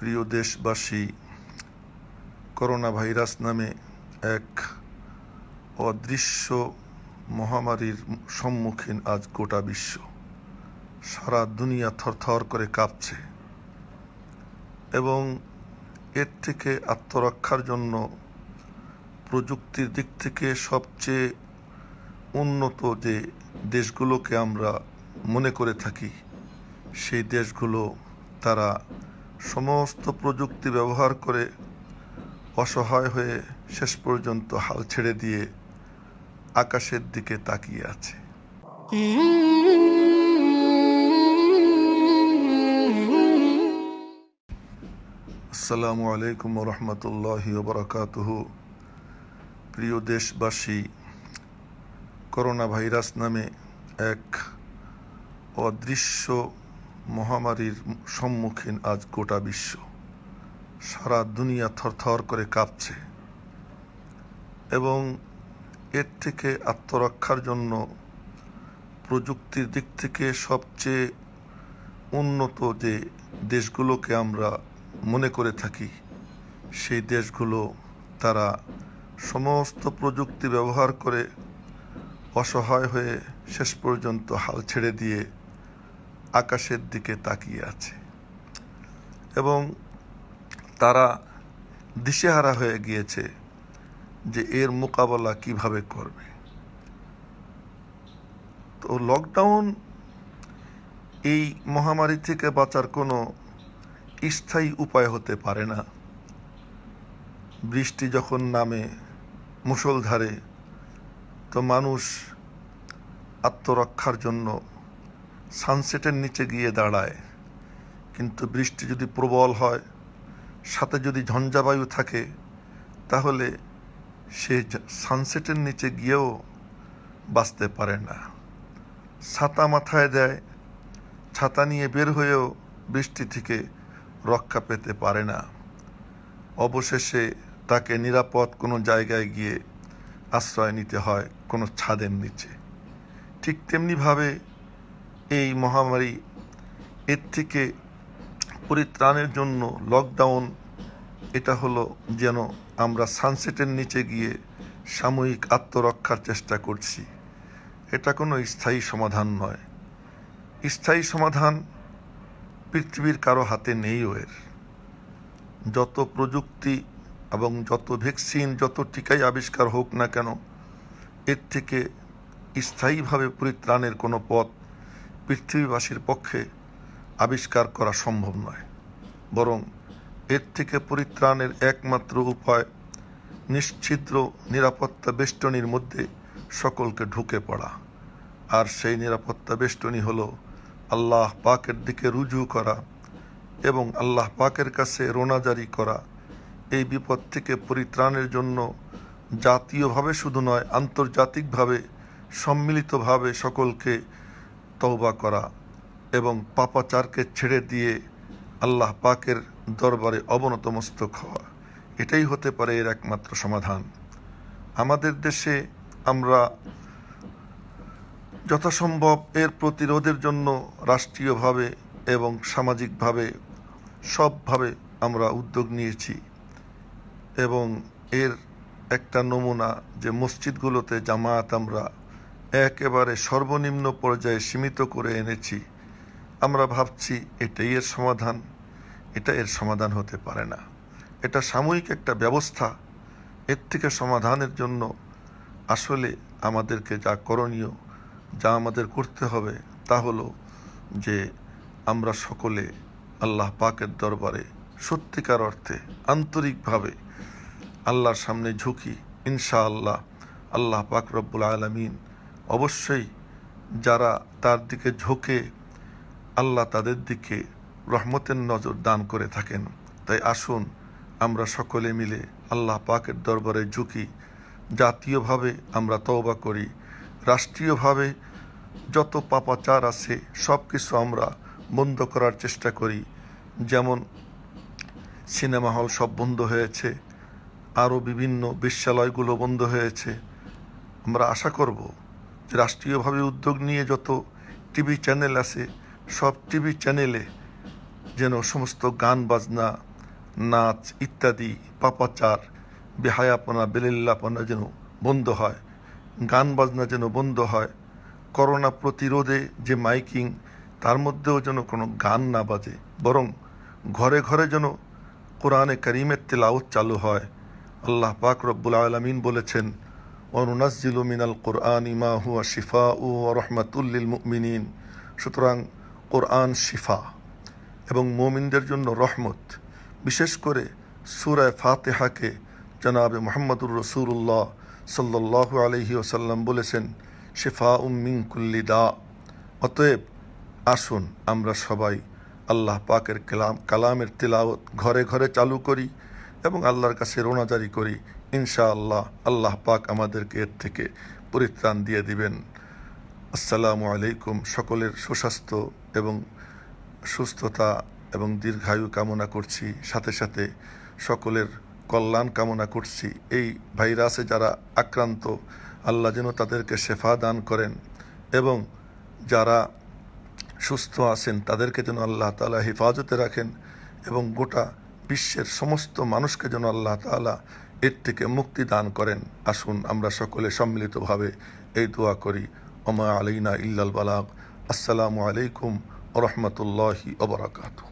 প্রিয় দেশবাসী corona virus নামে এক অদৃশ্য মহামারীর সম্মুখীন আজ গোটা বিশ্ব। সারা দুনিয়া থরথর করে কাঁপছে এবং এর থেকে আত্মরক্ষার জন্য প্রযুক্তির দিক থেকে সবচেয়ে উন্নত যে দেশগুলোকে আমরা মনে করে থাকি, সেই দেশগুলো তারা সমস্ত প্রযুক্তি ব্যবহার করে অসহায় হয়ে শেষ পর্যন্ত হাল ছেড়ে দিয়ে আকাশের দিকে তাকিয়ে আছে। আসসালামু আলাইকুম রহমতুল্লাহ বরকাতুহ। প্রিয় দেশবাসী করোনা ভাইরাস নামে এক অদৃশ্য মহামারীর সম্মুখীন আজ গোটা বিশ্ব। সারা দুনিয়া থরথর করে কাঁপছে। এবং এর থেকে আত্মরক্ষার জন্য প্রযুক্তির দিক থেকে সবচেয়ে উন্নত যে দেশগুলোকে আমরা মনে করে থাকি, সেই দেশগুলো তারা সমস্ত প্রযুক্তি ব্যবহার করে অসহায় হয়ে শেষ পর্যন্ত হাল ছেড়ে দিয়ে আকাশের দিকে তাকিয়ে আছে। এবং তারা দিশেহারা হয়ে গিয়েছে যে এর মোকাবেলা কীভাবে করবে। তো লকডাউন এই মহামারী থেকে বাঁচার কোনো স্থায়ী উপায় হতে পারে না। বৃষ্টি যখন নামে মুষলধারে, তো মানুষ আত্মরক্ষার জন্য সানসেটের নিচে গিয়ে দাঁড়ায়। কিন্তু বৃষ্টি যদি প্রবল হয়, সাথে যদি ঝঞ্ঝাবায়ু থাকে, তাহলে সে সানসেটের নিচে গিয়েও বাঁচতে পারে না। ছাতা মাথায় দেয়, ছাতা নিয়ে বের হয়েও বৃষ্টি থেকে রক্ষা পেতে পারে না। অবশেষে তাকে নিরাপদ কোনো জায়গায় গিয়ে আশ্রয় নিতে হয়, কোনো ছাদের নিচে। ঠিক তেমনিভাবে এই মহামারী, এর থেকে পরিত্রাণের জন্য লকডাউন এটা হলো যেন আমরা সানসেটের নিচে গিয়ে সাময়িক আত্মরক্ষার চেষ্টা করছি। এটা কোনো স্থায়ী সমাধান নয়। স্থায়ী সমাধান পৃথিবীর কারও হাতে নেইও এর। যত প্রযুক্তি এবং যত ভ্যাকসিন যত টিকাই আবিষ্কার হোক না কেন, এর থেকে স্থায়ীভাবে পরিত্রাণের কোনো পথ পৃথিবীবাসীর পক্ষে আবিষ্কার করা সম্ভব নয়, বরং এর থেকে পরিত্রাণের একমাত্র উপায় নিশ্ছিদ্র নিরাপত্তা বেষ্টনীর মধ্যে সকলকে ঢুকে পড়া। আর সেই নিরাপত্তা বেষ্টনী হলো আল্লাহ পাকের দিকে রুজু করা এবং আল্লাহ পাকের কাছে রোনাজারি করা। এই বিপদ থেকে পরিত্রাণের জন্য জাতীয়ভাবে শুধু নয়, আন্তর্জাতিকভাবে সম্মিলিতভাবে সকলকে তওবা করা এবং পাপাচারকে ছেড়ে দিয়ে আল্লাহ পাকের দরবারে অবনত মস্তক হওয়া। এটাই হতে পারে এর একমাত্র সমাধান। আমাদের দেশে আমরা যথাসম্ভব এর প্রতিরোধের জন্য রাষ্ট্রীয়ভাবে এবং সামাজিকভাবে সবভাবে আমরা উদ্যোগ নিয়েছি এবং এর একটা নমুনা যে মসজিদগুলোতে জামায়াত আমরা একেবারে সর্বনিম্ন পর্যায়ে সীমিত করে এনেছি। আমরা ভাবছি এটাই এর সমাধান। এটা এর সমাধান হতে পারে না। এটা সাময়িক একটা ব্যবস্থা। এর থেকে সমাধানের জন্য আসলে আমাদেরকে যা করণীয়, যা আমাদের করতে হবে তা হলো যে আমরা সকলে আল্লাহ পাকের দরবারে সত্যিকার অর্থে আন্তরিকভাবে আল্লাহর সামনে ঝুঁকি ইনশা আল্লাহ আল্লাহ পাক রব্বুল আলমিন অবশ্যই যারা তার দিকে ঝোঁকে, আল্লাহ তাদের দিকে রহমতের নজর দান করে থাকেন। তাই আসুন, আমরা সকলে মিলে আল্লাহ পাকের দরবারে ঝুঁকি, জাতীয়ভাবে আমরা তওবা করি। রাষ্ট্রীয়ভাবে যত পাপাচার আছে সব কিছু আমরা বন্ধ করার চেষ্টা করি। যেমন সিনেমা হল সব বন্ধ হয়েছে, আরও বিভিন্ন বিশ্ববিদ্যালয়গুলো বন্ধ হয়েছে। আমরা আশা করব রাষ্ট্রীয়ভাবে উদ্যোগ নিয়ে যত টিভি চ্যানেল আছে, সব টিভি চ্যানেলে যেন সমস্ত গান, বাজনা, নাচ ইত্যাদি, পাপাচার, বেহায়াপনা, বেলিল্লাপনা যেন বন্ধ হয়, গান, বাজনা যেন বন্ধ হয়, করোনা প্রতিরোধে যে মাইকিং, তার মধ্যেও যেন কোনো গান না বাজে, বরং ঘরে ঘরে যেন কোরআনে করিমের তেলাওত চালু হয়। আল্লাহ পাক রব্বুল আলমিন বলেছেন অনুনাজিলু মিনাল কোরআন ইমা হুয়া শিফা ও রহমাতুল্লিল মুমিনিন। সুতরাং কোরআন শিফা এবং মোমিনদের জন্য রহমত, বিশেষ করে সুরায় ফাতেহাকে জনাবে মোহাম্মদুর রসুল্লাহ সাল্লাহ আলহি ওসাল্লাম বলেছেন শেফা কুল্লি দা। অতএব আসুন আমরা সবাই আল্লাহ পাকের কালাম, কালামের তিলাওত ঘরে ঘরে চালু করি এবং আল্লাহর কাছে রোনাজারি করি। ইনশাআল্লাহ আল্লাহ পাক আমাদেরকে এর থেকে পরিত্রাণ দিয়ে দিবেন। আসসালামু আলাইকুম সকলের সুস্বাস্থ্য এবং সুস্থতা এবং দীর্ঘায়ু কামনা করছি। সাথে সাথে সকলের কল্যাণ কামনা করছি। এই ভাইরাসে যারা আক্রান্ত, আল্লাহ যেন তাদেরকে শেফা দান করেন এবং যারা সুস্থ আছেন তাদেরকে যেন আল্লাহ তালা হেফাজতে রাখেন এবং গোটা বিশ্বের সমস্ত মানুষকে যেন আল্লাহ তালা এর থেকে মুক্তি দান করেন। আসুন আমরা সকলে সম্মিলিতভাবে এই দোয়া করি। ওমা আলাইনা ইল্লাল বালাক আসসালামু আলাইকুম রহমতুল্লাহি ওবরাকাতু